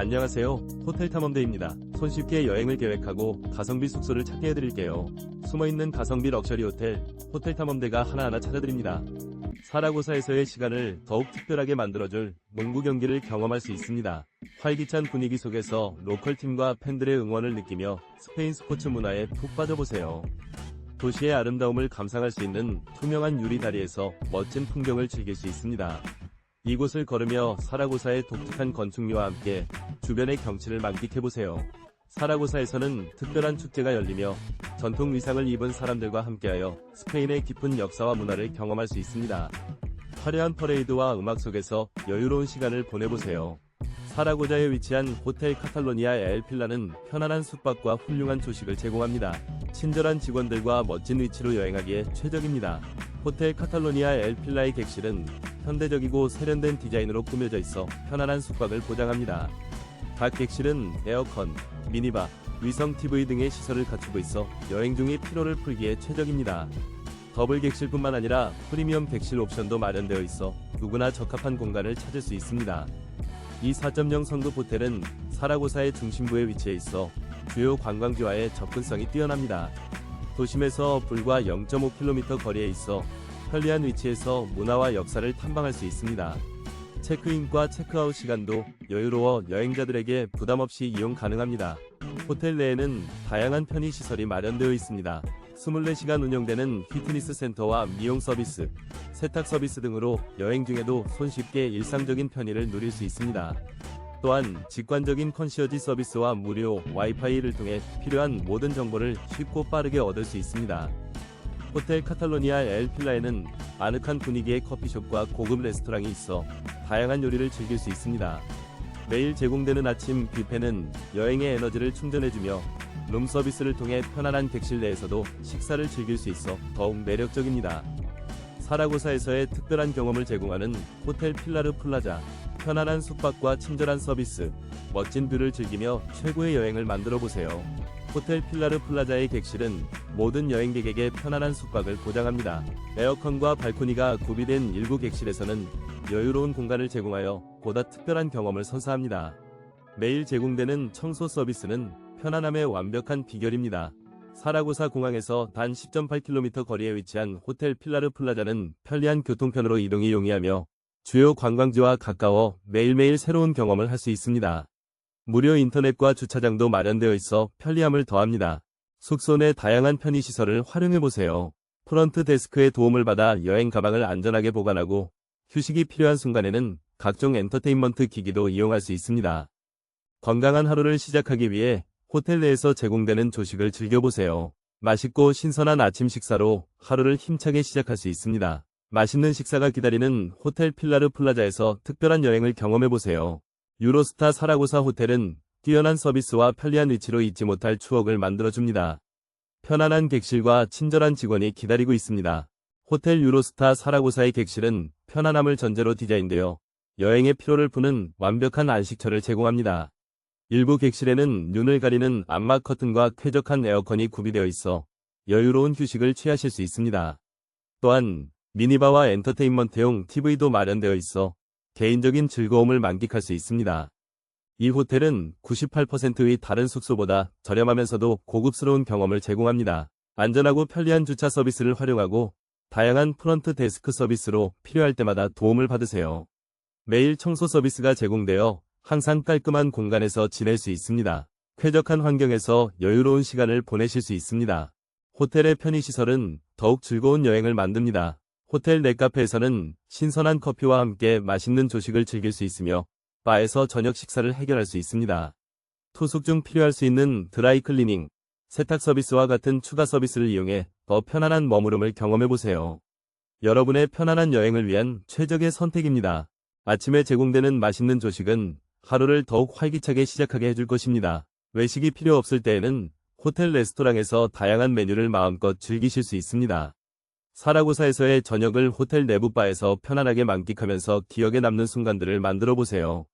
안녕하세요. 호텔 탐험대입니다. 손쉽게 여행을 계획하고 가성비 숙소를 찾게 해드릴게요. 숨어있는 가성비 럭셔리 호텔, 호텔 탐험대가 하나하나 찾아드립니다. 사라고사에서의 시간을 더욱 특별하게 만들어줄 농구 경기를 경험할 수 있습니다. 활기찬 분위기 속에서 로컬 팀과 팬들의 응원을 느끼며 스페인 스포츠 문화에 푹 빠져보세요. 도시의 아름다움을 감상할 수 있는 투명한 유리 다리에서 멋진 풍경을 즐길 수 있습니다. 이곳을 걸으며 사라고사의 독특한 건축미와 함께 주변의 경치를 만끽해보세요. 사라고사에서는 특별한 축제가 열리며 전통 의상을 입은 사람들과 함께하여 스페인의 깊은 역사와 문화를 경험할 수 있습니다. 화려한 퍼레이드와 음악 속에서 여유로운 시간을 보내보세요. 사라고자에 위치한 호텔 카탈로니아 엘필라는 편안한 숙박과 훌륭한 조식을 제공합니다. 친절한 직원들과 멋진 위치로 여행하기에 최적입니다. 호텔 카탈로니아 엘필라의 객실은 현대적이고 세련된 디자인으로 꾸며져 있어 편안한 숙박을 보장합니다. 각 객실은 에어컨, 미니바, 위성 TV 등의 시설을 갖추고 있어 여행 중의 피로를 풀기에 최적입니다. 더블 객실뿐만 아니라 프리미엄 객실 옵션도 마련되어 있어 누구나 적합한 공간을 찾을 수 있습니다. 이 4.0 성급 호텔은 사라고사의 중심부에 위치해 있어 주요 관광지와의 접근성이 뛰어납니다. 도심에서 불과 0.5km 거리에 있어 편리한 위치에서 문화와 역사를 탐방할 수 있습니다. 체크인과 체크아웃 시간도 여유로워 여행자들에게 부담 없이 이용 가능합니다. 호텔 내에는 다양한 편의 시설이 마련되어 있습니다. 24시간 운영되는 피트니스 센터와 미용 서비스, 세탁 서비스 등으로 여행 중에도 손쉽게 일상적인 편의를 누릴 수 있습니다. 또한 직관적인 컨시어지 서비스와 무료 와이파이를 통해 필요한 모든 정보를 쉽고 빠르게 얻을 수 있습니다. 호텔 카탈로니아 엘필라에는 아늑한 분위기의 커피숍과 고급 레스토랑이 있어 다양한 요리를 즐길 수 있습니다. 매일 제공되는 아침 뷔페는 여행의 에너지를 충전해주며 룸 서비스를 통해 편안한 객실 내에서도 식사를 즐길 수 있어 더욱 매력적입니다. 사라고사에서의 특별한 경험을 제공하는 호텔 필라르 플라자, 편안한 숙박과 친절한 서비스, 멋진 뷰를 즐기며 최고의 여행을 만들어 보세요. 호텔 필라르 플라자의 객실은 모든 여행객에게 편안한 숙박을 보장합니다. 에어컨과 발코니가 구비된 일부 객실에서는 여유로운 공간을 제공하여 보다 특별한 경험을 선사합니다. 매일 제공되는 청소 서비스는 편안함의 완벽한 비결입니다. 사라고사 공항에서 단 10.8km 거리에 위치한 호텔 필라르 플라자는 편리한 교통편으로 이동이 용이하며 주요 관광지와 가까워 매일매일 새로운 경험을 할 수 있습니다. 무료 인터넷과 주차장도 마련되어 있어 편리함을 더합니다. 숙소 내 다양한 편의시설을 활용해보세요. 프런트 데스크의 도움을 받아 여행 가방을 안전하게 보관하고 휴식이 필요한 순간에는 각종 엔터테인먼트 기기도 이용할 수 있습니다. 건강한 하루를 시작하기 위해 호텔 내에서 제공되는 조식을 즐겨보세요. 맛있고 신선한 아침 식사로 하루를 힘차게 시작할 수 있습니다. 맛있는 식사가 기다리는 호텔 필라르 플라자에서 특별한 여행을 경험해보세요. 유로스타 사라고사 호텔은 뛰어난 서비스와 편리한 위치로 잊지 못할 추억을 만들어줍니다. 편안한 객실과 친절한 직원이 기다리고 있습니다. 호텔 유로스타 사라고사의 객실은 편안함을 전제로 디자인되어 여행의 피로를 푸는 완벽한 안식처를 제공합니다. 일부 객실에는 눈을 가리는 암막 커튼과 쾌적한 에어컨이 구비되어 있어 여유로운 휴식을 취하실 수 있습니다. 또한 미니바와 엔터테인먼트용 TV도 마련되어 있어 개인적인 즐거움을 만끽할 수 있습니다. 이 호텔은 98%의 다른 숙소보다 저렴하면서도 고급스러운 경험을 제공합니다. 안전하고 편리한 주차 서비스를 활용하고 다양한 프런트 데스크 서비스로 필요할 때마다 도움을 받으세요. 매일 청소 서비스가 제공되어 항상 깔끔한 공간에서 지낼 수 있습니다. 쾌적한 환경에서 여유로운 시간을 보내실 수 있습니다. 호텔의 편의시설은 더욱 즐거운 여행을 만듭니다. 호텔 넷카페에서는 신선한 커피와 함께 맛있는 조식을 즐길 수 있으며 바에서 저녁 식사를 해결할 수 있습니다. 투숙 중 필요할 수 있는 드라이 클리닝, 세탁 서비스와 같은 추가 서비스를 이용해 더 편안한 머무름을 경험해보세요. 여러분의 편안한 여행을 위한 최적의 선택입니다. 아침에 제공되는 맛있는 조식은 하루를 더욱 활기차게 시작하게 해줄 것입니다. 외식이 필요 없을 때에는 호텔 레스토랑에서 다양한 메뉴를 마음껏 즐기실 수 있습니다. 사라고사에서의 저녁을 호텔 내부 바에서 편안하게 만끽하면서 기억에 남는 순간들을 만들어 보세요.